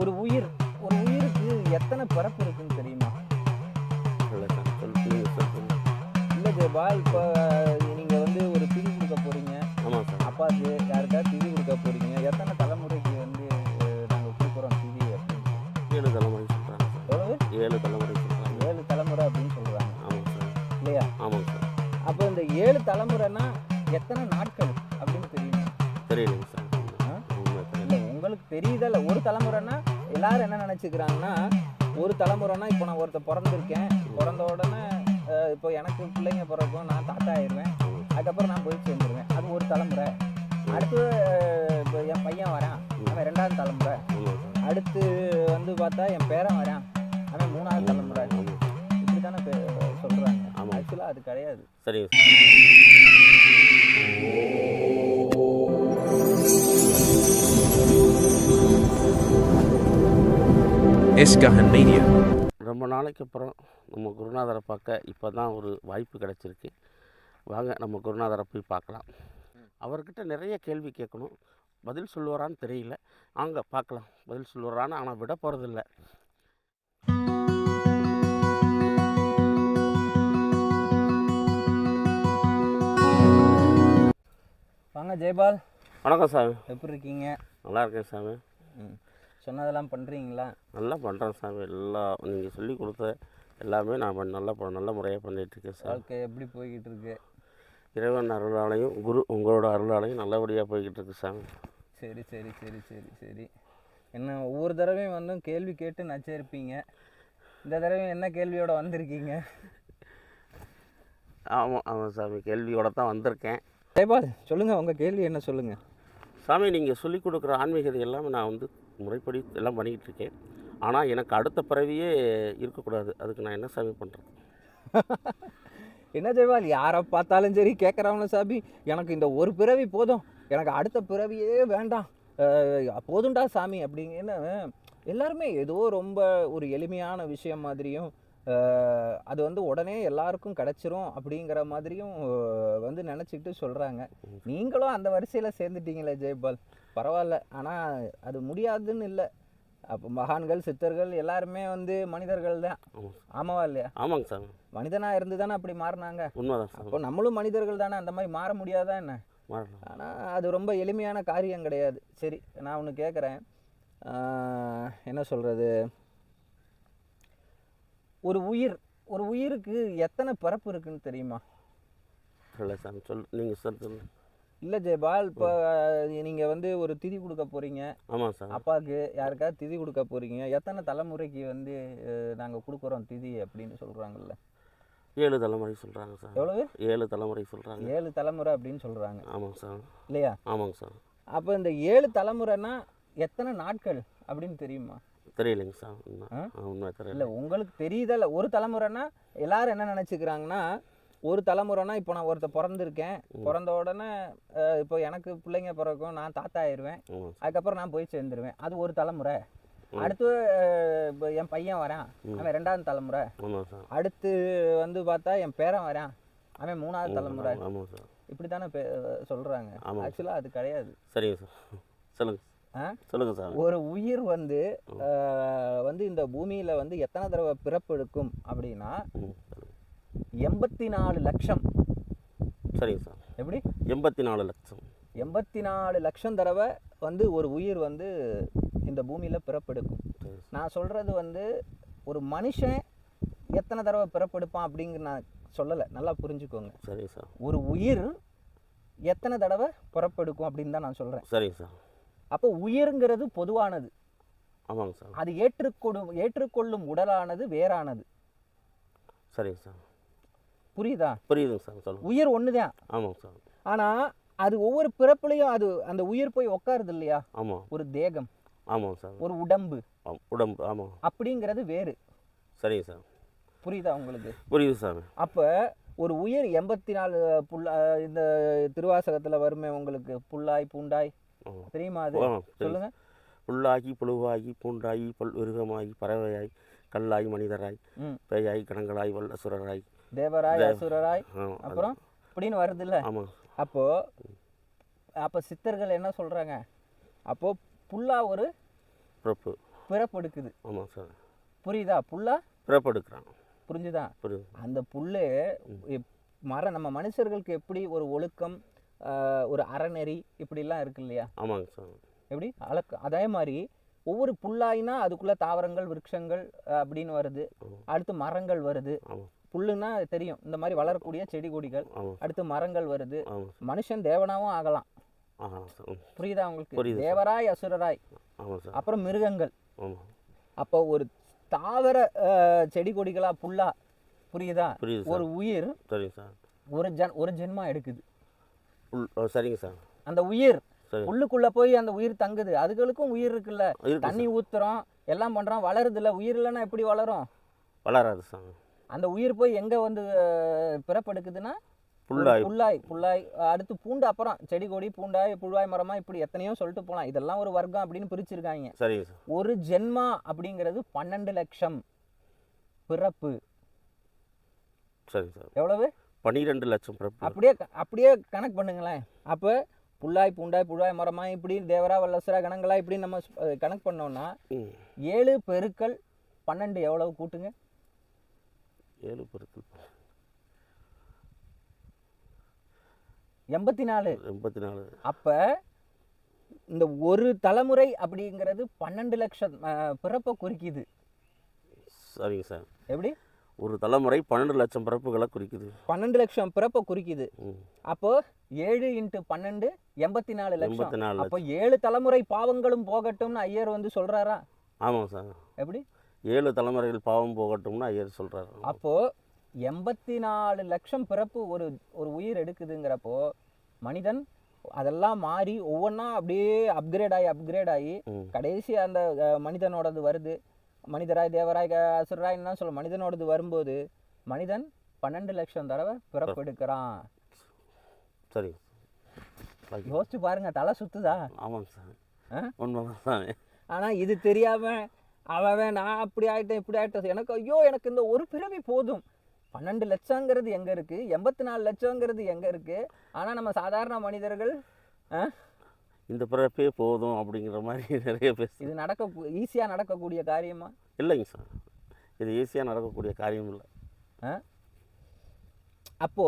ஒரு உயிர் ஒரு உயிருக்கு எத்தனை பிறப்பு இருக்குன்னு தெரியுமா? இல்லை ஜெயபா இப்போ நீங்கள் வந்து ஒரு திதி கொடுக்க போகிறீங்க ஆமாம் சார். அப்பாவுக்கு யாருக்காவது திதி கொடுக்க போகிறீங்க எத்தனை தலைமுறைக்கு வந்து நாங்கள் கொடுக்குறோம் திதி அப்படின்னு? ஏழு தலைமுறை சொல்கிறாங்க எவ்வளவு? ஏழு தலைமுறை சொல்கிறாங்க ஏழு தலைமுறை அப்படின்னு சொல்கிறாங்க ஆமாம் சார். இல்லையா? ஆமாங்க சார். அப்போ இந்த ஏழு தலைமுறைனா எத்தனை நாட்கள் அப்படின்னு தெரியுமா? தெரியலைங்க சார். உங்களுக்கு தெரியுதல்ல ஒரு தலைமுறைனா எல்லாரும் என்ன நினச்சிக்கிறாங்கன்னா ஒரு தலைமுறைனா இப்போ நான் ஒருத்தர் பிறந்திருக்கேன். பிறந்த உடனே இப்போ எனக்கு பிள்ளைங்க பிறக்கும் நான் தாத்தா ஆயிடுவேன் அதுக்கப்புறம் நான் போய் சேர்ந்துருவேன். அது ஒரு தலைமுறை. அடுத்து இப்போ என் பையன் வரான். அவன் ரெண்டாவது தலைமுறை. அடுத்து வந்து பார்த்தா என் பேரன் வரான். அவன் மூணாவது தலைமுறை. இப்படி தானே சொல்கிறாங்க ஆமாம். ஆக்சுவலாக அது கிடையாது. சார். Iskahan Media. ரொம்ப நாளைக்கு அப்புறம் நம்ம குருநாதரை பார்க்க இப்போ தான் ஒரு வாய்ப்பு கிடைச்சிருக்கு. வாங்க நம்ம குருநாதரை போய் பார்க்கலாம். அவர்கிட்ட நிறைய கேள்வி கேட்கணும். பதில் சொல்லுவாரான்னு தெரியல. வாங்க பார்க்கலாம். பதில் சொல்லுவாரான்னு ஆனால் விட போகிறதில்ல வாங்க ஜெயபால். வணக்கம் சாமி. எப்படி இருக்கீங்க நல்லா இருக்கேன் சாமி. ம். சொன்னதெல்லாம் பண்ணுறீங்களா நல்லா பண்ணுறேன் சாமி. எல்லாம் நீங்கள் சொல்லி கொடுத்த எல்லாமே நான் பண்ண- நல்லா ப- நல்ல முறையாக பண்ணிகிட்ருக்கேன் சார் வாழ்க்கை எப்படி போய்கிட்டு இருக்கு இறைவன் அருளாலையும் குரு உங்களோட அருளாலையும் நல்லபடியாக போய்கிட்டு இருக்கு சாமி. சரி சரி சரி சரி சரி. என்ன ஒவ்வொரு தடவையும் வந்து கேள்வி கேட்டு நச்சிருப்பீங்க. இந்த தடவை என்ன கேள்வியோட வந்திருக்கீங்க? ஆமாம் ஆமாம் சாமி. கேள்வியோட தான் வந்திருக்கேன். ஜெயபால் சொல்லுங்கள் உங்கள் கேள்வி என்ன சொல்லுங்கள் சாமி நீங்கள் சொல்லிக் கொடுக்குற ஆன்மீகத்தை எல்லாமே நான் வந்து முறைப்படி எல்லாம் பண்ணிக்கிட்டு இருக்கேன். ஆனால் எனக்கு அடுத்த பிறவியே இருக்கக்கூடாது. அதுக்கு நான் என்ன சாமி பண்ணுறேன் என்ன ஜெய்வால் யாரை பார்த்தாலும் சரி கேட்குறவங்க சாமி எனக்கு இந்த ஒரு பிறவி போதும். எனக்கு அடுத்த பிறவியே வேண்டாம். போதும்டா சாமி அப்படிங்கன்னு எல்லாருமே ஏதோ ரொம்ப ஒரு எளிமையான விஷயம் மாதிரியும் அது வந்து உடனே எல்லாருக்கும் கிடச்சிரும் அப்படிங்கிற மாதிரியும் வந்து நினச்சிக்கிட்டு சொல்கிறாங்க நீங்களும் அந்த வரிசையில் சேர்ந்துட்டீங்களே ஜெயபால். பரவாயில்ல. ஆனால் அது முடியாதுன்னு இல்லை. அப்போ மகான்கள் சித்தர்கள் எல்லாருமே வந்து மனிதர்கள் தான். ஆமாவா இல்லையா? ஆமாங்க சாமி மனிதனாக இருந்து தானே அப்படி மாறினாங்க? உண்மைதான் அப்போ நம்மளும் மனிதர்கள் தானே. அந்த மாதிரி மாற முடியாதா என்ன? ஆனால் அது ரொம்ப எளிமையான காரியம் கிடையாது. சரி நான் ஒன்று கேட்குறேன் என்ன சொல்கிறது ஒரு உயிர் ஒரு உயிருக்கு எத்தனை பிறப்பு இருக்குன்னு தெரியுமா? இல்லை சாமி சொல் நீங்கள் சொல்லுங்கள் இல்லை ஜெயபால் இப்போ நீங்கள் வந்து ஒரு திதி கொடுக்க போகிறீங்க ஆமாம் சார் அப்பாவுக்கு யாருக்காவது திதி கொடுக்க போகிறீங்க எத்தனை தலைமுறைக்கு வந்து நாங்கள் கொடுக்குறோம் திதி அப்படின்னு சொல்கிறாங்கல்ல ஏழு தலைமுறை சொல்கிறாங்க சார் எவ்வளவு? ஏழு தலைமுறை சொல்கிறாங்க ஏழு தலைமுறை அப்படின்னு சொல்கிறாங்க ஆமாங்க சார் இல்லையா? ஆமாங்க சார் அப்போ இந்த ஏழு தலைமுறைனா எத்தனை நாட்கள் அப்படின்னு தெரியுமா? தெரியலைங்க சார். உண்மை தெரியல. இல்லை உங்களுக்கு தெரியுதல்ல ஒரு தலைமுறைனா எல்லாரும் என்ன நினச்சிக்கிறாங்கன்னா ஒரு தலைமுறைனா இப்போ நான் ஒருத்தர் பிறந்திருக்கேன். பிறந்த உடனே இப்போ எனக்கு பிள்ளைங்க பிறக்கும் நான் தாத்தா ஆயிடுவேன் அதுக்கப்புறம் நான் போய் சேர்ந்துருவேன். அது ஒரு தலைமுறை. அடுத்து இப்போ என் பையன் வரான். அவன் ரெண்டாவது தலைமுறை. அடுத்து வந்து பார்த்தா என் பேரன் வரான். அவன் மூணாவது தலைமுறை. இப்படி தானே சொல்கிறாங்க. ஆக்சுவலாக அது கிடையாது. சரிங்க சார். சொல்லுங்கள் சொல்லுங்கள் சார். ஒரு உயிர் வந்து வந்து இந்த பூமியில் வந்து எத்தனை தடவை பிறப்பெடுக்கும் அப்படின்னா ம். சொல்லுங்கள் எண்பத்தி நாலு லட்சம். சரிங்க சார். எப்படி? எண்பத்தி நாலு லட்சம். எண்பத்தி நாலு லட்சம் தடவை வந்து ஒரு உயிர் வந்து இந்த பூமியில் பிறப்பெடுக்கும் சரி சார். நான் சொல்கிறது வந்து ஒரு மனுஷன் எத்தனை தடவை பிறப்பெடுப்பான் அப்படிங்கிற நான் சொல்லலை. நல்லா புரிஞ்சுக்கோங்க. சரிங்க சார். ஒரு உயிர் எத்தனை தடவை பிறப்பெடுக்கும் அப்படின்னு தான் நான் சொல்கிறேன் சரிங்க சார். அப்போ உயிர்ங்கிறது பொதுவானது. ஆமாங்க சார். அது ஏற்றுக்கொடும் ஏற்றுக்கொள்ளும் உடலானது வேறானது. சரிங்க சார். புரியுதா? புரியுதுங்க சார் சொல்லுங்கள் உயிர் ஒன்று தான் ஆமாங்க சார். ஆனால் அது ஒவ்வொரு பிறப்புலையும் அது அந்த உயிர் போய் உட்காருது இல்லையா? ஆமாம் ஒரு தேகம். ஆமாங்க சார். ஒரு உடம்பு. உடம்பு ஆமாம் அப்படிங்கிறது வேறு. சரிங்க சார். புரியுதா உங்களுக்கு? புரியுது சார். அப்போ ஒரு உயிர் எண்பத்தி நாலு புல்லா இந்த திருவாசகத்தில் வருமே உங்களுக்கு? புல்லாய் பூண்டாய்? ஆமாம் தெரியுமா அது? சொல்லுங்க. புல்லாகி புழுவாகி பூண்டாகி பல் விருகமாகி பறவையாய் கல்லாய் மனிதராய் பேயாய் கணங்களாய் வல்லசுரராய் தேவராய் தேவ- அசுரராய். அப்புறம்? இப்படின்னு வருதுல்ல. ஆமாம் அப்போ அப்போ சித்தர்கள் என்ன சொல்றாங்க? அப்போ புல்லா ஒரு பிறப்பு. பிறப்பெடுக்குது. ஆமாம் சார். புரியுதா? புல்லா? பிறப்பெடுக்கிறான். புரிஞ்சுதா? புரியுது. அந்த புல்லு மர நம்ம மனுஷர்களுக்கு எப்படி ஒரு ஒழுக்கம் ஒரு அறநெறி இப்படிலாம் இருக்கு இல்லையா ஆமாங்க சார். எப்படி? அழக்கு அதே மாதிரி ஒவ்வொரு புல்லாயினா அதுக்குள்ள தாவரங்கள் விருட்சங்கள் அப்படின்னு வருது. அடுத்து மரங்கள் வருது. புல்லுன்னா தெரியும். இந்த மாதிரி வளரக்கூடிய செடி கொடிகள். அடுத்து மரங்கள் வருது. மனுஷன் தேவனாவும் ஆகலாம். புரியுதா உங்களுக்கு. தேவராய் அசுரராய். அப்புறம் மிருகங்கள். அப்போ ஒரு தாவர செடி கொடிகளா புல்லா புரியுதா? ஒரு உயிர் ஒரு ஜன் ஒரு ஜென்மா எடுக்குது. சரிங்க சார். அந்த உயிர் சரி. புல்லுக்குள்ள போய் அந்த உயிர் தங்குது. அதுகளுக்கும் உயிர் இருக்குல்ல. இருக்கு தண்ணி ஊத்துறோம் எல்லாம் பண்றோம் வளருது இல்ல உயிர் இல்லைன்னா எப்படி வளரும்? வளராது சார். அந்த உயிர் போய் எங்க வந்து பிறப்பெடுக்குதுன்னா? புல்லாய். புல்லாய் புல்லாய் அடுத்து பூண்டு அப்புறம் செடி கொடி பூண்டாய் புல்வாய் மரமா இப்படி எத்தனையோ சொல்லிட்டு போலாம். இதெல்லாம் ஒரு வர்க்கம் அப்படின்னு பிரிச்சிருக்காங்க. சார். ஒரு ஜென்மா அப்படிங்கிறது பன்னெண்டு லட்சம் பிறப்பு. சரிங்க சார். எவ்வளவு? பன்னிரெண்டு லட்சம் பிறப்பு. அப்படியே அப்படியே கணக்கு பண்ணுங்களேன். அப்போ புல்லாய் பூண்டாய் புல்வாய் மரமா இப்படி தேவரா வல்லசரா கணங்களா இப்படி நம்ம கணக்கு பண்ணோம்னா ஏழு பெருக்கல் பன்னெண்டு எவ்வளவு கூட்டுங்க? ஏழு பெருக்கள் எண்பத்தி நாலு எண்பத்தி நாலு அப்ப இந்த ஒரு தலைமுறை அப்படிங்கிறது பன்னெண்டு லட்சம் பிறப்பை குறிக்குது. சரிங்க சார். எப்படி? ஒரு தலைமுறை பன்னெண்டு லட்சம் பிறப்புகளை குறிக்குது. பன்னெண்டு லட்சம் பிறப்பை குறிக்குது. அப்போ ஏழு இன்ட்டு பன்னெண்டு எண்பத்தி நாலு லட்சம் அப்போ ஏழு தலைமுறை பாவங்களும் போகட்டும்னு ஐயர் வந்து சொல்றாரா? ஆமாம் சார். எப்படி? ஏழு தலைமுறைகள் பாவம் போகட்டும்னு ஐயர் சொல்கிறாரு அப்போ எண்பத்தி நாலு லட்சம் பிறப்பு ஒரு ஒரு உயிர் எடுக்குதுங்கிறப்போ மனிதன் அதெல்லாம் மாறி ஒவ்வொன்றா அப்படியே அப்கிரேட் ஆகி அப்கிரேட் ஆகி கடைசி அந்த மனிதனோடது வருது. மனிதராய் தேவராய் க- அசுரராய்ன்னு சொல்ல மனிதனோடது வரும்போது மனிதன் பன்னெண்டு லட்சம் தடவை பிறப்பெடுக்கிறான். சார். யோசிச்சு பாருங்க தலை சுத்துதா? ஆமாங்க சார்? உண்மைதான் சார். ஆனா இது தெரியாம அவன் நான் அப்படி ஆயிட்டேன் இப்படி ஆயிட்டேன். எனக்கு ஐயோ எனக்கு இந்த ஒரு பிறவி போதும். பன்னெண்டு லட்சங்கிறது எங்க இருக்கு? எண்பத்தி நாலு லட்சங்கிறது எங்க இருக்கு? ஆனா நம்ம சாதாரண மனிதர்கள் ஆ, இந்த பிறப்பே போதும் அப்படிங்கிற மாதிரி நிறைய பேர் இது நடக்க ஈஸியா நடக்கக்கூடிய காரியமா? இல்லைங்க சார். இது ஈஸியாக நடக்கக்கூடிய காரியம் இல்லை. ஆ? அப்போ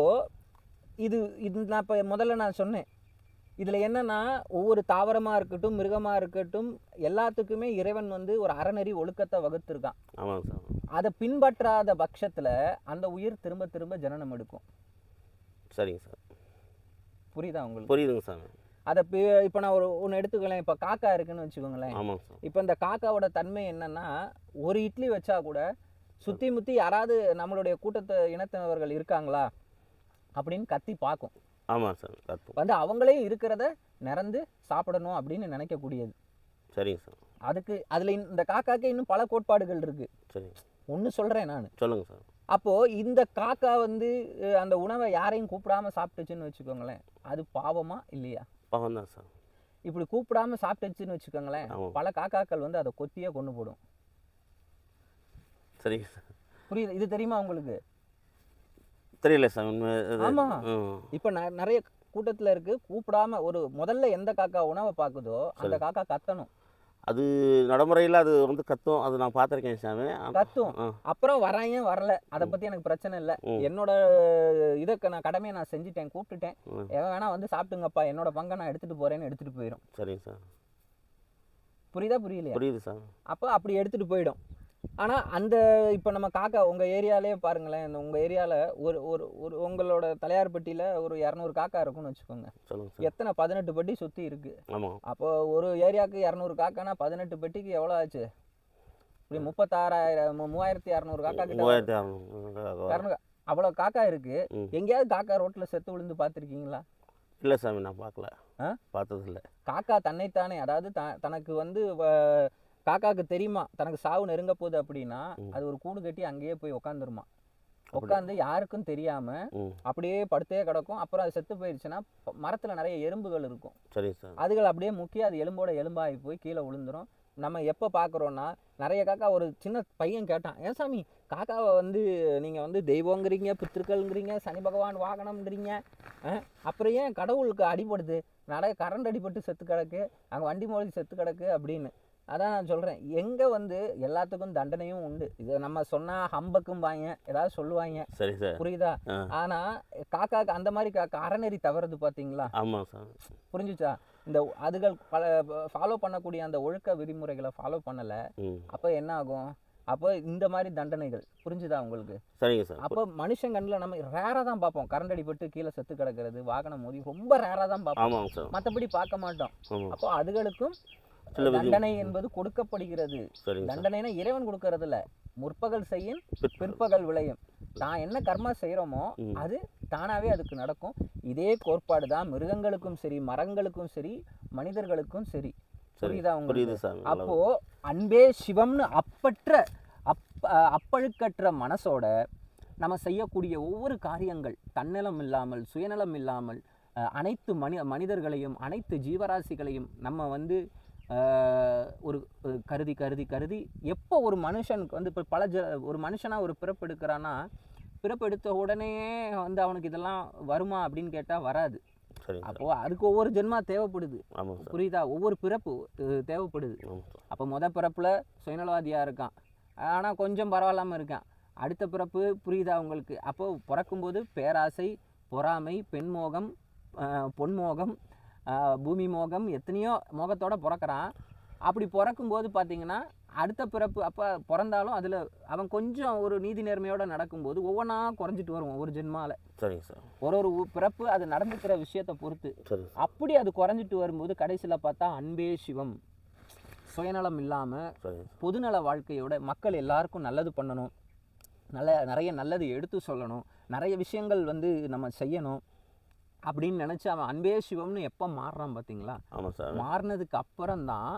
இது இது நான் இப்போ முதல்ல நான் சொன்னேன். இதில் என்னன்னா ஒவ்வொரு தாவரமாக இருக்கட்டும் மிருகமாக இருக்கட்டும் எல்லாத்துக்குமே இறைவன் வந்து ஒரு அறநெறி ஒழுக்கத்தை வகுத்திருக்கான். ஆமாங்க சார். அதை பின்பற்றாத பட்சத்தில் அந்த உயிர் திரும்ப திரும்ப ஜனனம் எடுக்கும். சரிங்க சார். புரியுதா உங்களுக்கு? புரியுதுங்க சார். அதை இப்போ நான் ஒரு ஒன்று எடுத்துக்கலாம் இப்போ காக்கா இருக்குன்னு வச்சுக்கோங்களேன். சார். இப்போ இந்த காக்காவோட தன்மை என்னன்னா ஒரு இட்லி வச்சா கூட சுற்றி முற்றி யாராவது நம்மளுடைய கூட்டத்தை இனத்தினவர்கள் இருக்காங்களா அப்படின்னு கத்தி பார்க்கும். ஆமாம் சார். வந்து அவங்களே இருக்கிறத நிறந்து சாப்பிடணும் அப்படின்னு நினைக்கக்கூடியது. சரிங்க சார். அதுக்கு அதில் இந்த காக்காக்கு இன்னும் பல கோட்பாடுகள் இருக்கு. சரிங்க. ஒன்று சொல்கிறேன் நான். சொல்லுங்கள் சார். அப்போது இந்த காக்கா வந்து அந்த உணவை யாரையும் கூப்பிடாம சாப்பிட்டுச்சுன்னு வச்சுக்கோங்களேன். அது பாவமா இல்லையா? பாவம் தான் சார். இப்படி கூப்பிடாம சாப்பிட்டுச்சுன்னு வச்சுக்கோங்களேன் ஆமாம் பல காக்காக்கள் வந்து அதை கொத்தியே கொண்டு போடும். சரிங்க சார். புரியுது? இது தெரியுமா உங்களுக்கு? தெரியல சார் உண்மை இது- ஆமா. ம் இப்போ நிறைய கூட்டத்தில் இருக்கு கூப்பிடாம ஒரு முதல்ல எந்த காக்கா உணவை பார்க்குதோ அந்த. காக்கா கத்தணும். அது நடைமுறையில் அது வந்து கத்தும். அது நான் பார்த்துருக்கேன் சாமி. கத்தும். அப்புறம் வராங்க வரல. அதை. பற்றி எனக்கு பிரச்சனை இல்லை. என்னோட இதுக்கு நான் கடமையை நான் செஞ்சுட்டேன் கூப்பிட்டுட்டேன். எவன் வேணா வந்து சாப்பிட்டுங்கப்பா. என்னோட பங்கை நான் எடுத்துகிட்டு போகிறேன்னு எடுத்துகிட்டு போயிடும் சரிங்க சார். புரியுதா புரியலையா? புரியுது சார். அப்போ அப்படி எடுத்துகிட்டு போயிடும். ஆனால் அந்த இப்போ நம்ம காக்கா உங்கள் ஏரியாலே பாருங்களேன் இந்த உங்கள் ஏரியாவில் ஒரு ஒரு ஒரு உங்களோட தலையார்பட்டியில் ஒரு இரநூறு காக்கா இருக்கும்னு வச்சுக்கோங்க. எத்தனை பதினெட்டு பெட்டி சுற்றி இருக்குது அப்போ ஒரு ஏரியாவுக்கு இரநூறு காக்கானா பதினெட்டு பெட்டிக்கு எவ்வளோ ஆச்சு? இப்படி முப்பத்தாறாயிரம் மூவாயிரத்தி இரநூறு காக்கா கிட்ட இரநூறு அவ்வளோ காக்கா இருக்கு. ம். எங்கேயாவது காக்கா ரோட்டில் செத்து விழுந்து பார்த்துருக்கீங்களா? இல்லை சாமி நான் பார்க்கல. ஆ? பார்த்தது இல்லை காக்கா தன்னைத்தானே அதாவது த தனக்கு வந்து காக்காக்கு தெரியுமா? தனக்கு சாவு நெருங்க போகுது அப்படின்னா. அது ஒரு கூடு கட்டி அங்கேயே போய் உட்காந்துருமா அப்படி. உட்காந்து யாருக்கும் தெரியாம அப்படியே படுத்தே கிடக்கும். அப்புறம் அது செத்து போயிடுச்சுன்னா மரத்துல நிறைய எறும்புகள் இருக்கும். அதுகள் அப்படியே முக்கிய அது எலும்போட எலும்பாகி போய் கீழே விழுந்துரும். நம்ம எப்போ பார்க்குறோன்னா நிறைய காக்கா ஒரு சின்ன பையன் கேட்டான் ஏன் சாமி காக்காவை வந்து நீங்கள் வந்து தெய்வங்கிறீங்க பித்திருக்கள்ங்கிறீங்க சனி பகவான் வாகனம்ன்றீங்க? அப்புறம் ஏன் கடவுளுக்கு அடிபடுது? நிறைய கரண்ட் அடிபட்டு செத்து கிடக்கு. அங்கே வண்டி மோதி செத்து கிடக்கு அப்படின்னு. அதான் நான் சொல்கிறேன் எங்கே வந்து எல்லாத்துக்கும் தண்டனையும் உண்டு. இதை நம்ம சொன்னால் ஹம்பக்கும் வாங்க ஏதாவது சொல்லுவாங்க. சரி சார். புரியுதா? ஆனால் காக்காக்கு அந்த மாதிரி காக்கா அறநெறி தவறுது பார்த்தீங்களா ஆமாம் சார். புரிஞ்சுச்சா? இந்த அதுகள் பல ஃபாலோ பண்ணக்கூடிய அந்த ஒழுக்க விதிமுறைகளை ஃபாலோ பண்ணலை. அப்போ என்ன ஆகும்? அப்போ இந்த மாதிரி தண்டனைகள். புரிஞ்சுதா உங்களுக்கு? சரிங்க சார். அப்போ மனுஷன் கண்ணில் நம்ம ரேராக தான் பார்ப்போம். கரண்ட் அடிபட்டு கீழே செத்து கிடக்கிறது வாகனம் மோதி ரொம்ப ரேராக தான் பார்ப்போம். மற்றபடி பார்க்க மாட்டோம். அப்போ அதுகளுக்கும் தண்டனை என்பது கொடுக்கப்படுகிறது. தண்டனைனா இறைவன் கொடுக்கறது இல்ல முற்பகல் செய்யும் பிற்பகல். விளையும். தான் என்ன கர்மா செய்கிறோமோ ம். அது தானாவே அதுக்கு நடக்கும். இதே கோட்பாடு தான் மிருகங்களுக்கும் சரி மரங்களுக்கும் சரி மனிதர்களுக்கும் சரி. புரியுதா உங்களுக்கு? அப்போ அன்பே சிவம்னு அப்பற்ற அப் அப்பழுக்கற்ற மனசோட நம்ம செய்யக்கூடிய ஒவ்வொரு காரியங்கள் தன்னலம் இல்லாமல் சுயநலம் இல்லாமல் அனைத்து மனி மனிதர்களையும் அனைத்து ஜீவராசிகளையும் நம்ம வந்து ஒரு கருதி கருதி கருதி எப்போ ஒரு மனுஷனுக்கு வந்து இப்போ பல ஜ ஒரு மனுஷனாக ஒரு பிறப்பெடுக்கிறான்னா பிறப்பெடுத்த உடனே வந்து அவனுக்கு இதெல்லாம் வருமா அப்படின்னு கேட்டால் வராது. அப்போது அதுக்கு ஒவ்வொரு ஜென்மா தேவைப்படுது. புரியுதா? ஒவ்வொரு பிறப்பு தேவைப்படுது. அப்போ முத பிறப்பில் சுயநலவாதியாக இருக்கான். ஆனால் கொஞ்சம் பரவாயில்லாமல் இருக்கான். அடுத்த பிறப்பு புரியுதா உங்களுக்கு? அப்போ பிறக்கும்போது பேராசை பொறாமை பெண்மோகம் பொன்மோகம் பூமி மோகம் எத்தனையோ மோகத்தோட பிறக்கிறான். அப்படி பிறக்கும்போது பார்த்தீங்கன்னா அடுத்த பிறப்பு அப்போ பிறந்தாலும் அதில் அவன் கொஞ்சம் ஒரு நீதி நேர்மையோடு நடக்கும்போது ஒவ்வொன்றா குறைஞ்சிட்டு வரும் ஒவ்வொரு ஜென்மால. சரிங்க சார். ஒரு ஒரு பிறப்பு அது நடந்துக்கிற விஷயத்தை பொறுத்து. அப்படி அது குறைஞ்சிட்டு வரும்போது கடைசியில் பார்த்தா அன்பே சிவம். சுயநலம் இல்லாமல் பொதுநல வாழ்க்கையோட மக்கள் எல்லாருக்கும் நல்லது பண்ணணும். நல்ல நிறைய நல்லது எடுத்து சொல்லணும். நிறைய விஷயங்கள் வந்து நம்ம செய்யணும். அப்படின்னு நினச்சி அவன் அன்பே சிவம்னு எப்போ மாறுறான் பார்த்தீங்களா ஆமாம் சார். மாறினதுக்கு அப்புறம்தான்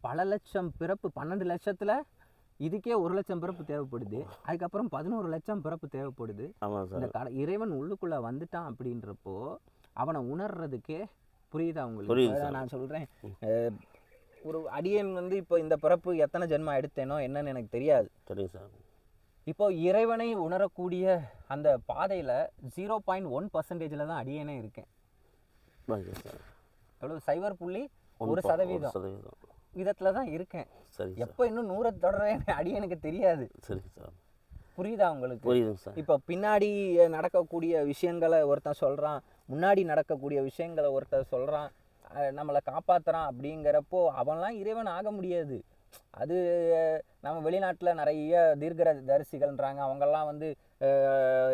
பல லட்சம் பிறப்பு பன்னெண்டு லட்சத்தில் இதுக்கே ஒரு லட்சம் பிறப்பு தேவைப்படுது. அதுக்கப்புறம் பதினோரு லட்சம் பிறப்பு தேவைப்படுது. இந்த கட இறைவன் உள்ளுக்குள்ளே வந்துட்டான் அப்படின்றப்போ அவனை உணர்றதுக்கே புரியுதா உங்களுக்கு? சார். நான் சொல்கிறேன் ஒரு அடியன் வந்து இப்போ இந்த பிறப்பு எத்தனை ஜென்மா எடுத்தேனோ என்னன்னு எனக்கு தெரியாது. சரிங்க சார். இப்போ இறைவனை உணரக்கூடிய அந்த பாதையில் ஜீரோ பாயிண்ட் ஒன் பர்சன்டேஜில் தான் அடியனே இருக்கேன். சார். எவ்வளோ சைபர் புள்ளி ஒரு சதவீதம். விதத்தில் தான் இருக்கேன். சார் எப்போ இன்னும் நூறை தொடர அடியனுக்கு தெரியாது. சரிங்க சார். புரியுதா உங்களுக்கு? புரியுதுங்க சார். இப்போ பின்னாடி நடக்கக்கூடிய விஷயங்களை ஒருத்தன் சொல்கிறான் முன்னாடி நடக்கக்கூடிய விஷயங்களை ஒருத்தன் சொல்கிறான் நம்மளை காப்பாற்றுறான் அப்படிங்கிறப்போ அவன்லாம் இறைவன் ஆக முடியாது. அது நம்ம வெளிநாட்டில் நிறைய தீர்க்கர தரிசிகள்ன்றாங்க. அவங்கெல்லாம் வந்து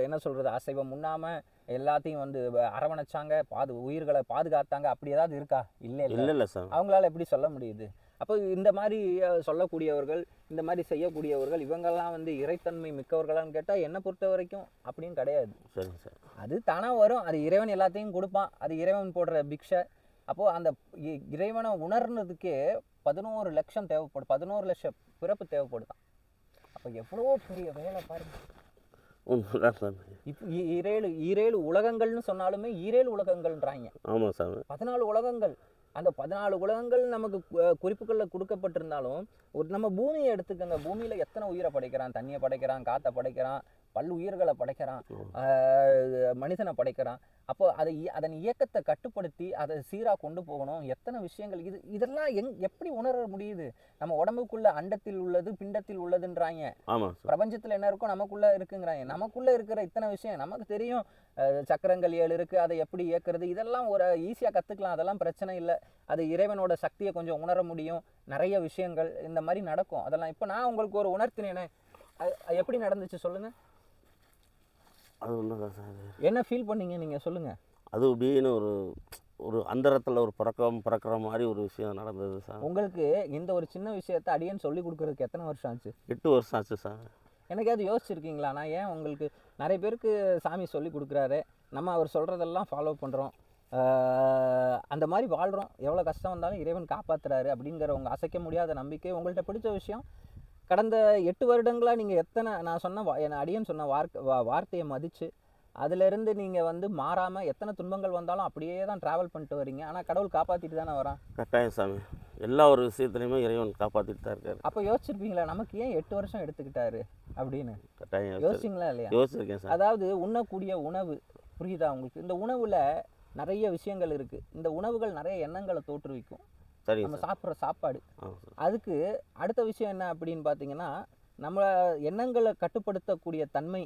என்ன சொல்கிறது அசைவம் உண்ணாமல் எல்லாத்தையும் வந்து அரவணைச்சாங்க பாது உயிர்களை பாதுகாத்தாங்க. அப்படி ஏதாவது இருக்கா? இல்லை இல்லை இல்லை சார். அவங்களால எப்படி சொல்ல முடியுது? அப்போ இந்த மாதிரி சொல்லக்கூடியவர்கள் இந்த மாதிரி செய்யக்கூடியவர்கள் இவங்கெல்லாம் வந்து இறைத்தன்மை மிக்கவர்களான்னு கேட்டால் என்னை பொறுத்த வரைக்கும் அப்படின்னு கிடையாது. சரிங்க சார். அது தானாக வரும். அது இறைவன் எல்லாத்தையும் கொடுப்பான். அது இறைவன் போடுற பிக்ஷை. அப்போது அந்த இறைவனை உணர்னதுக்கே பதினோரு லட்சம் தேவைப்படும் பதினோரு லட்சம் பிறப்பு தேவைப்படுதான். அப்போ எவ்வளோ பெரிய வேலை பாருங்க. உண்மைதான் சார் இப்போ இ- ஈரேழு உலகங்கள்னு சொன்னாலுமே ஈரேழு உலகங்கள்ன்றாங்க. ஆமாம் சார் பதினாலு உலகங்கள். அந்த பதினாலு உலகங்கள் நமக்கு குறிப்புகளில் கொடுக்கப்பட்டிருந்தாலும் ஒரு நம்ம பூமியை எடுத்துக்கோங்க. பூமியில் எத்தனை உயிரை படைக்கிறான்? தண்ணியை படைக்கிறான் காற்றை படைக்கிறான் பல் உயிர்களை படைக்கிறான் மனிதனை படைக்கிறான். அப்போ அதை அதன் இயக்கத்தை கட்டுப்படுத்தி அதை சீராக கொண்டு போகணும். எத்தனை விஷயங்கள் இது இதெல்லாம் எங் எப்படி உணர முடியுது? நம்ம உடம்புக்குள்ள அண்டத்தில் உள்ளது பிண்டத்தில் உள்ளதுன்றாங்க. பிரபஞ்சத்தில் என்ன இருக்கோ நமக்குள்ள இருக்குங்கிறாங்க. நமக்குள்ள இருக்கிற இத்தனை விஷயம் நமக்கு தெரியும். சக்கரங்கள் ஏழு இருக்கு அதை எப்படி இயக்குறது? இதெல்லாம் ஒரு ஈஸியாக கற்றுக்கலாம் அதெல்லாம் பிரச்சனை இல்லை. அது இறைவனோட சக்தியை கொஞ்சம் உணர முடியும். நிறைய விஷயங்கள் இந்த மாதிரி நடக்கும். அதெல்லாம் இப்போ நான் உங்களுக்கு ஒரு உணர்த்தினேனே. எப்படி நடந்துச்சு? சொல்லுங்க. அது ஒன்றும் சார். என்ன ஃபீல் பண்ணீங்க நீங்க? சொல்லுங்க. அது அப்படின்னு ஒரு ஒரு அந்தரத்தில் ஒரு பிறக்கம் பிறக்கிற மாதிரி ஒரு விஷயம் நடந்தது சார். உங்களுக்கு இந்த ஒரு சின்ன விஷயத்த அடியேன்னு சொல்லி கொடுக்கறதுக்கு எத்தனை வருஷம் ஆச்சு? எட்டு வருஷம் ஆச்சு சார். எனக்காவது யோசிச்சிருக்கீங்களா? நான் ஏன் உங்களுக்கு நிறைய பேருக்கு சாமி சொல்லி கொடுக்குறாரு. நம்ம அவர் சொல்கிறதெல்லாம் ஃபாலோ பண்ணுறோம் அந்த மாதிரி வாழ்கிறோம் எவ்வளோ கஷ்டம் வந்தாலும் இறைவன் காப்பாத்துறாரு அப்படிங்கிற உங்கள் அசைக்க முடியாத நம்பிக்கை உங்கள்கிட்ட பிடிச்ச விஷயம் கடந்த எட்டு வருடங்களாக நீங்கள் எத்தனை நான் சொன்ன என் அடியன் சொன்ன வார்த்தை வா- வார்த்தையை மதித்து அதிலிருந்து நீங்கள் வந்து மாறாமல் எத்தனை துன்பங்கள் வந்தாலும் அப்படியே தான் ட்ராவல் பண்ணிட்டு வரீங்க ஆனால் கடவுள் காப்பாற்றிட்டு தானே வரான். கட்டாயம் சாமி. எல்லா ஒரு விஷயத்துலையுமே இறைவன் காப்பாற்றிட்டு தான் இருக்காரு. அப்போ யோசிச்சிருப்பீங்களா நமக்கு ஏன் எட்டு வருஷம் எடுத்துக்கிட்டாரு அப்படின்னு? கட்டாயம். யோசிச்சிங்களா இல்லையா? யோசிச்சிருக்கேன் சார் அதாவது உண்ணக்கூடிய உணவு புரியுதா உங்களுக்கு? இந்த உணவில் நிறைய விஷயங்கள் இருக்குது இந்த உணவுகள் நிறைய எண்ணங்களை தோற்றுவிக்கும். சரிங்க நம்ம சார். சாப்பிட்ற சாப்பாடு. சார். அதுக்கு அடுத்த விஷயம் என்ன அப்படின்னு பார்த்தீங்கன்னா நம்ம எண்ணங்களை கட்டுப்படுத்தக்கூடிய தன்மை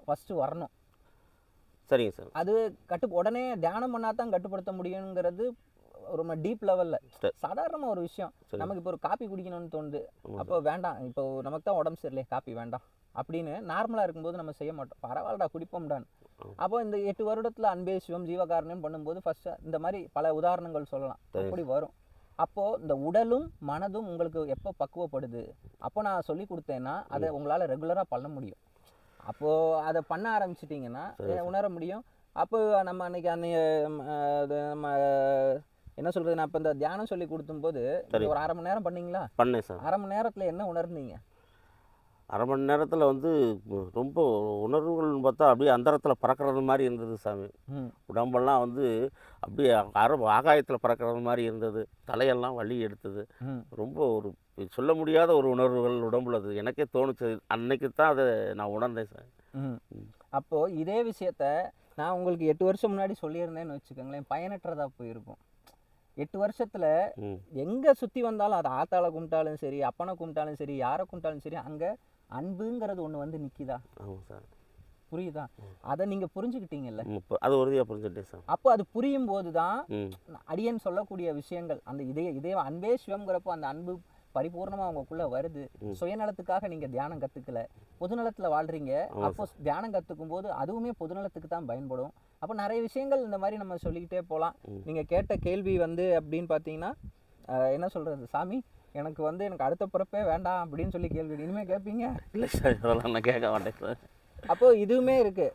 ஃபஸ்ட்டு வரணும். சரிங்க சார். அது கட்டு உடனே தியானம் பண்ணால் தான் கட்டுப்படுத்த முடியுங்கிறது ரொம்ப டீப் லெவலில் சரி. சாதாரண ஒரு விஷயம். சரி. நமக்கு இப்போ ஒரு காப்பி குடிக்கணும்னு தோணுது. அப்போ வேண்டாம். இப்போ நமக்கு தான் உடம்பு சரியில்லையே காப்பி வேண்டாம். அப்படின்னு நார்மலாக இருக்கும்போது நம்ம செய்ய மாட்டோம். பரவாயில்லடா குடிப்போம்டான்னு ஆ. அப்போ இந்த எட்டு வருடத்தில் அன்பே சிவம் ஜீவகாரணம் பண்ணும்போது ஃபர்ஸ்ட் இந்த மாதிரி பல உதாரணங்கள் சொல்லலாம். சரி. அப்படி வரும். அப்போது இந்த உடலும் மனதும் உங்களுக்கு எப்போ பக்குவப்படுது? அப்போ நான் சொல்லி கொடுத்தேன்னா அதை உங்களால் ரெகுலராக பண்ண முடியும். அப்போது அதை பண்ண ஆரம்பிச்சிட்டிங்கன்னா உணர முடியும். அப்போ நம்ம அன்னைக்கு அன்னைய நம்ம என்ன சொல்கிறது நான் இப்போ இந்த தியானம் சொல்லி கொடுத்தும்போது சரி. ஒரு அரை மணி நேரம் பண்ணீங்களா? பண்ணேன் சார். அரை மணி நேரத்தில் என்ன உணர்ந்தீங்க? அரை மணி நேரத்தில் வந்து ரொம்ப உணர்வுகள்னு பார்த்தா அப்படியே அந்தரத்தில் பறக்கிறது மாதிரி இருந்தது சாமி. உடம்பெல்லாம் வந்து அப்படியே அர ஆகாயத்தில் பறக்கிறது மாதிரி இருந்தது. தலையெல்லாம் வலி எடுத்தது. ரொம்ப ஒரு சொல்ல முடியாத ஒரு உணர்வுகள் உடம்புல அது எனக்கே தோணுச்சு. அன்னைக்கு தான் அதை நான் உணர்ந்தேன் சார் ம். அப்போது இதே விஷயத்த நான் உங்களுக்கு எட்டு வருஷம் முன்னாடி சொல்லியிருந்தேன்னு வச்சுக்கோங்களேன். பயனற்றதா போயிருக்கும். எட்டு வருஷத்தில் எங்கே சுற்றி வந்தாலும் அது ஆத்தாளை கும்பிட்டாலும் சரி அப்பனை கும்பிட்டாலும் சரி யாரை கும்பிட்டாலும் சரி அங்கே அன்புங்கிறது ஒன்று வந்து நிற்கிதா ஆமாம் சார். புரியுதா? அதை நீங்கள் புரிஞ்சுக்கிட்டீங்கல்ல? அது உறுதியாக புரிஞ்சுட்டேன் சார். அப்போ அது புரியும் போது தான் அடியன் சொல்லக்கூடிய விஷயங்கள் அந்த இதே இதே அன்பே சிவம்ங்கிறப்போ அந்த அன்பு பரிபூர்ணமாக உங்களுக்குள்ளே வருது. சுயநலத்துக்காக நீங்கள் தியானம் கற்றுக்கல பொதுநலத்தில் வாழ்றீங்க. ஆமாம் அப்போ தியானம் கற்றுக்கும் போது அதுவுமே பொதுநலத்துக்கு தான் பயன்படும். அப்போ நிறைய விஷயங்கள் இந்த மாதிரி நம்ம சொல்லிக்கிட்டே போகலாம். நீங்கள் கேட்ட கேள்வி வந்து அப்படின்னு பார்த்தீங்கன்னா என்ன சொல்கிறது சாமி? எனக்கு வந்து எனக்கு அடுத்த பிறப்பே வேண்டாம் அப்படின்னு சொல்லி கேள்வி இனிமேல் கேட்பீங்க இல்லை சார் இதெல்லாம் நான் கேட்க மாட்டேன் சார். அப்போ இதுவுமே இருக்கு.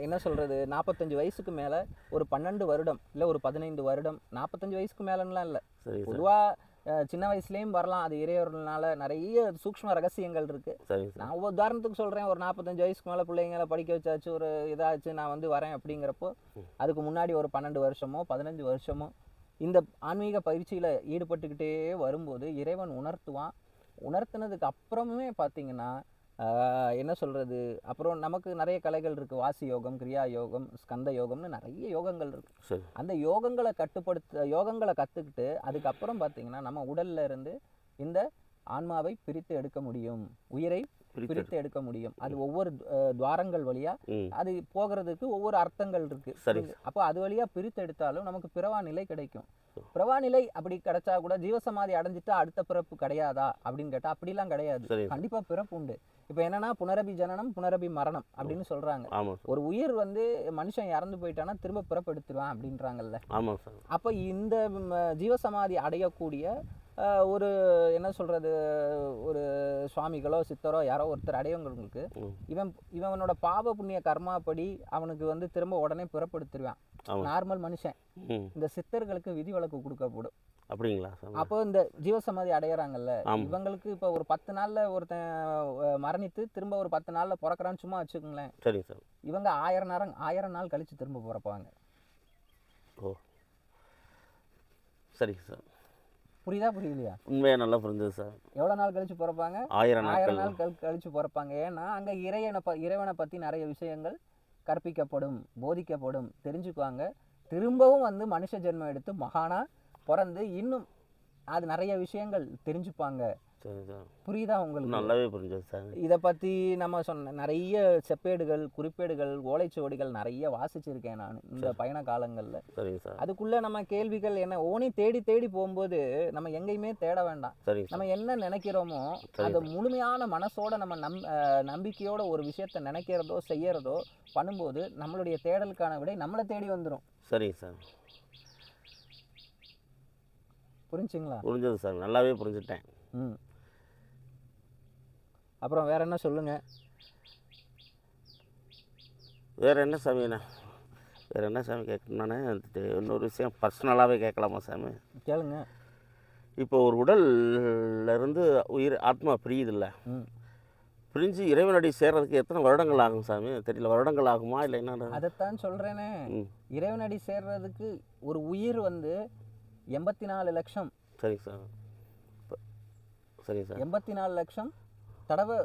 என்ன சொல்றது? நாற்பத்தஞ்சு வயசுக்கு மேல ஒரு பன்னெண்டு வருடம் இல்ல ஒரு பதினைந்து வருடம் நாற்பத்தஞ்சு வயசுக்கு மேலன்னுலாம் இல்ல. சரி சார். பொதுவா அஹ் சின்ன வயசுலயும் வரலாம். அது இறையவர்களால நிறைய சூக்ஷ்ம ரகசியங்கள் இருக்கு. சரிங்க சார். நான் உதாரணத்துக்கு சொல்றேன். ஒரு நாற்பத்தஞ்சு வயசுக்கு மேல பிள்ளைங்களை படிக்க வச்சாச்சு ஒரு இதாச்சு நான் வந்து வரேன் அப்படிங்கிறப்போ அதுக்கு முன்னாடி ஒரு பன்னெண்டு வருஷமோ பதினஞ்சு வருஷமோ இந்த ஆன்மீக பயிற்சியில ஈடுபட்டுக்கிட்டே வரும்போது இறைவன் உணர்த்துவான். உணர்த்தினதுக்கு அப்புறமே பார்த்தீங்கன்னா என்ன சொல்றது? அப்புறம் நமக்கு நிறைய கலைகள் இருக்கு. வாசி யோகம் கிரியா யோகம் ஸ்கந்த யோகம்னு நிறைய யோகங்கள் இருக்கு. சரி. அந்த யோகங்களை கட்டுப்படுத்த யோகங்களை கற்றுக்கிட்டு அதுக்கப்புறம் பார்த்தீங்கன்னா நம்ம உடல்ல இருந்து இந்த ஆன்மாவை பிரித்து எடுக்க முடியும். உயிரை பிரித்து எடுக்க முடியும். அது ஒவ்வொரு துவாரங்கள் வழியா அது போகிறதுக்கு ஒவ்வொரு அர்த்தங்கள் இருக்கு. அப்போ அது வழியா பிரித்து எடுத்தாலும் நமக்கு பிறவா நிலை கிடைக்கும். பிறவா நிலை அப்படி கிடைச்சா கூட ஜீவசமாதி அடைஞ்சிட்டா அடுத்த பிறப்பு கிடையாதா அப்படின்னு கேட்டா அப்படிலாம் கிடையாது. கண்டிப்பா பிறப்பு உண்டு. இப்போ என்னன்னா புனரபி ஜனனம் புனரபி மரணம் அப்படின்னு சொல்றாங்க. ஒரு உயிர் வந்து மனுஷன் இறந்து போயிட்டானா திரும்ப பிறப்பெடுத்துருவான் அப்படின்றாங்கல்ல. ஆமாம் சார். அப்போ இந்த ஜீவசமாதி அடையக்கூடிய ஒரு என்ன சொல்றது ஒரு சுவாமிகளோ சித்தரோ யாரோ ஒருத்தர் அடையவங்களுக்கு இவன் இவனோட பாவ புண்ணிய கர்மாப்படி அவனுக்கு வந்து திரும்ப உடனே பிறப்படுத்திடுவான் நார்மல் மனுஷன். இந்த சித்தர்களுக்கு விதிவிலக்கு கொடுக்கப்படும். அப்படிங்களா சார் அப்போ இந்த ஜீவசமாதி அடையறாங்கல்ல இவங்களுக்கு இப்போ ஒரு பத்து நாள்ல ஒருத்தன் மரணித்து திரும்ப ஒரு பத்து நாள்ல பிறக்கறான்னு சும்மா வச்சுக்கோங்களேன். சரிங்க சார் இவங்க ஆயிரம் நேரம் ஆயிரம் நாள் கழிச்சு திரும்ப பிறப்பாங்க. ஓ. சரிங்க சார் புரியுதா புரியலையா? உண்மையாக நல்லா புரிஞ்சது சார். எவ்வளோ நாள் கழிச்சு பிறப்பாங்க? ஆயிரம் நாள் கழி கழிச்சு பிறப்பாங்க. ஏன்னா அங்கே இறைவனை ப இறைவனை பற்றி நிறைய விஷயங்கள் கற்பிக்கப்படும் போதிக்கப்படும் தெரிஞ்சுக்குவாங்க. திரும்பவும் வந்து மனுஷ ஜென்மம் எடுத்து மகானா பிறந்து இன்னும் அது நிறைய விஷயங்கள் தெரிஞ்சுப்பாங்க. புரியுதா உங்களுக்கு? நல்லாவே புரிஞ்சது சார். இதை பற்றி நம்ம சொன்ன நிறைய செப்பேடுகள் குறிப்பேடுகள் ஓலைச்சுவடிகள் நிறைய வாசிச்சிருக்கேன் நான் இந்த பயண காலங்களில். சரிங்க சார். அதுக்குள்ளே நம்ம கேள்விகள் என்ன? ஓனி தேடி தேடி போகும்போது நம்ம எங்கேயுமே தேட வேண்டாம். சார் நம்ம என்ன நினைக்கிறோமோ சரி அதை முழுமையான மனசோட நம்ம நம் நம்பிக்கையோட ஒரு விஷயத்த நினைக்கிறதோ செய்யறதோ பண்ணும்போது நம்மளுடைய தேடலுக்கான விடை நம்மளை தேடி வந்துடும் சரிங்க சார். புரிஞ்சுங்களா? புரிஞ்சது சார். நல்லாவே புரிஞ்சுட்டேன். ம். அப்புறம் வேற என்ன சொல்லுங்க? வேறு என்ன சாமி நான் வேறு என்ன சாமி கேட்கணும் நான் இன்னொரு விஷயம் பர்சனலாகவே கேட்கலாமா சாமி? கேளுங்க. இப்போ ஒரு உடல்ல இருந்து உயிர் ஆத்மா பிரியுதில்ல. பிரிஞ்சு இறைவனடி சேர்றதுக்கு எத்தனை வருடங்கள் ஆகும் சாமி? தெரியல வருடங்கள் ஆகுமா இல்லை என்ன அதைத்தான் சொல்றேனே. ம். இறைவனடி சேர்றதுக்கு ஒரு உயிர் வந்து எண்பத்தி நாலு லட்சம். சார் இப்ப- சரிங்க சார் எண்பத்தி நாலு லட்சம் தடவை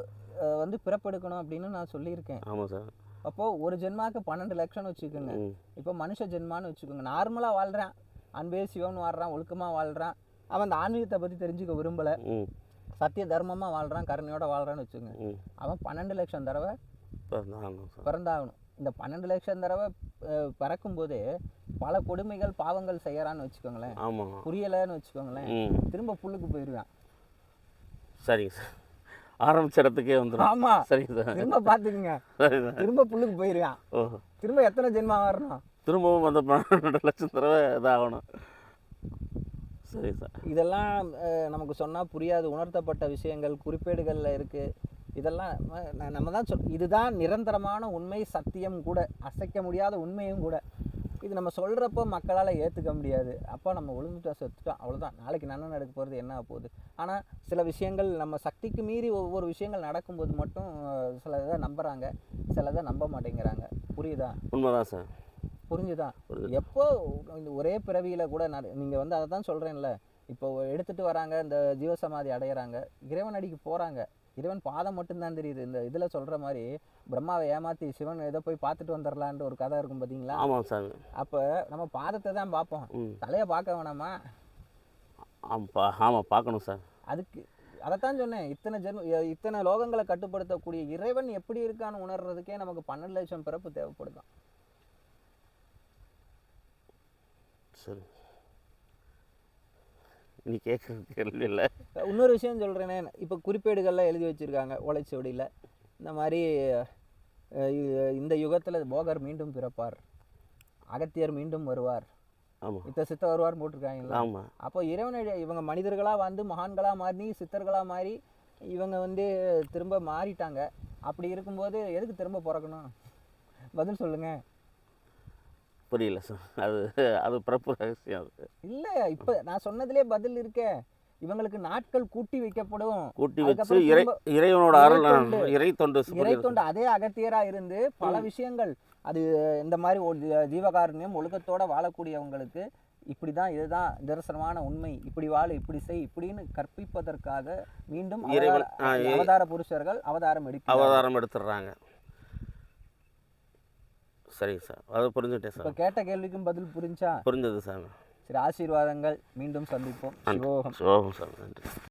வந்து பிறப்பெடுக்கணும் அப்படின்னு நான் சொல்லியிருக்கேன். ஆமாம் சார். அப்போது ஒரு ஜென்மாக்கு பன்னெண்டு லட்சம்னு வச்சுக்கோங்க. இப்போ மனுஷ ஜென்மான்னு வச்சுக்கோங்க. நார்மலாக வாழ்கிறான் அன்பே சிவன் வாழ்கிறான் ஒழுக்கமாக வாழ்கிறான் அவன் அந்த ஆன்மீகத்தை பற்றி தெரிஞ்சுக்க விரும்பலை. சத்திய தர்மமாக வாழ்கிறான் கருணையோட வாழ்கிறான்னு வச்சுங்க ம். அவன் பன்னெண்டு லட்சம் தடவை பிறந்தாகணும் இந்த பன்னெண்டு லட்சம் தடவை பிறக்கும்போதே பல கொடுமைகள் பாவங்கள் செய்யறான்னு வச்சுக்கோங்களேன். புரியலைன்னு வச்சுக்கோங்களேன். திரும்ப புல்லுக்கு போயிடுவேன். சரிங்க சார். ஆரம்பிச்ச இடத்துக்கே வந்துடும் ஆமா. சரிங்க சார் திரும்ப பார்த்துக்குங்க. சரி சார் திரும்ப புல்லுக்கு போயிடுவேன் ஓ. திரும்ப எத்தனை ஜென்மா வரணும் திரும்பவும் அந்த பன்னெண்டு லட்சம் தடவை இதாகணும். சரி சார் இதெல்லாம் நமக்கு சொன்னால் புரியாது. உணர்த்தப்பட்ட விஷயங்கள் குறிப்பேடுகளில் இருக்குது இதெல்லாம் நம்ம தான் சொல் இதுதான் நிரந்தரமான உண்மை சத்தியம் கூட. அசைக்க முடியாத உண்மையும் கூட. இது நம்ம சொல்கிறப்போ மக்களால் ஏற்றுக்க முடியாது. அப்போ நம்ம ஒழுங்குட்டோம் செத்துட்டோம். அவ்வளோதான் நாளைக்கு நன்மை நடக்க போகிறது என்ன போகுது? ஆனால் சில விஷயங்கள் நம்ம சக்திக்கு மீறி ஒவ்வொரு விஷயங்கள் நடக்கும்போது மட்டும் சில இதை நம்புகிறாங்க சில இதை நம்ப மாட்டேங்கிறாங்க. புரியுதா? உண்மைதான் சார். புரிஞ்சுதா. எப்போ இந்த ஒரே பிறவியில் கூட நட நீங்கள் வந்து அதை தான் சொல்கிறேன்ல இப்போ எடுத்துட்டு வராங்க இந்த ஜீவசமாதி அடையிறாங்க. இறைவன் அடிக்கு போகிறாங்க இறைவன் பாதம் மட்டும்தான் தெரியுது. இந்த இதில் சொல்கிற மாதிரி பிரம்மாவை ஏமாற்றி சிவன் ஏதோ போய் பார்த்துட்டு வந்துடலான்ட்டு ஒரு கதை இருக்கும் பார்த்தீங்களா ஆமாம் சார். அப்போ நம்ம பாதத்தை தான் பார்ப்போம். தலையை பார்க்க வேணாமா? ஆமாப்பா ஆமாம் பார்க்கணும் சார். அதுக்கு அதைத்தான் சொன்னேன். இத்தனை ஜென்ம இத்தனை லோகங்களை கட்டுப்படுத்தக்கூடிய இறைவன் எப்படி இருக்கான்னு உணர்றதுக்கே நமக்கு பன்னெண்டு லட்சம் பிறப்பு தேவைப்படுதான். சரி. நீ கேட்குறது கேள்வி இல்லை இன்னொரு விஷயம் சொல்கிறேனே இப்போ குறிப்பேடுகள்லாம் எழுதி வச்சுருக்காங்க ஓலைச்சுவடியில். இந்த மாதிரி இந்த யுகத்தில் போகர் மீண்டும் பிறப்பார். அகத்தியர் மீண்டும் வருவார். ஆமாம் இத்த சித்த வருவார் போட்டிருக்காங்களா ஆமாம் அப்போ இறைவனை இவங்க மனிதர்களாக வந்து மகான்களாக மாறி சித்தர்களாக மாறி இவங்க வந்து திரும்ப மாறிட்டாங்க. அப்படி இருக்கும்போது எதுக்கு திரும்ப பிறக்கணும்? பதில் சொல்லுங்கள் புரியல சார். அது அது பிறப்பு ரகசியம் அது. இல்லை இப்போ நான் சொன்னதுலேயே பதில் இருக்கே. இவங்களுக்கு நாட்கள் கூட்டி வைக்கப்படும். கூட்டி வச்சு இறை இறைவனோட இறை அருள் தொண்டு. இறை தொண்டு இறை தொண்டு அதே அகத்தியரா இருந்து பல விஷயங்கள். அது இந்த மாதிரி ஜீவகாருண்யம் ஒழுக்கத்தோட வாழக்கூடியவங்களுக்கு இப்படி தான் இதுதான் நிதர்சனமான உண்மை. இப்படி வாழு இப்படி செய் இப்படின்னு கற்பிப்பதற்காக மீண்டும் அவதார- புருஷர்கள் அவதாரம் எடுக்கிறாங்க அவதாரம் எடுத்துடுறாங்க. சரிங்க சார். அது புரிஞ்சுட்டேன் இப்ப சார். கேட்ட கேள்விக்கும் பதில் புரிஞ்சா? புரிஞ்சது சார். சரி ஆசீர்வாதங்கள். மீண்டும் சந்திப்போம். சிவோகம். சிவம் சார். நன்றி.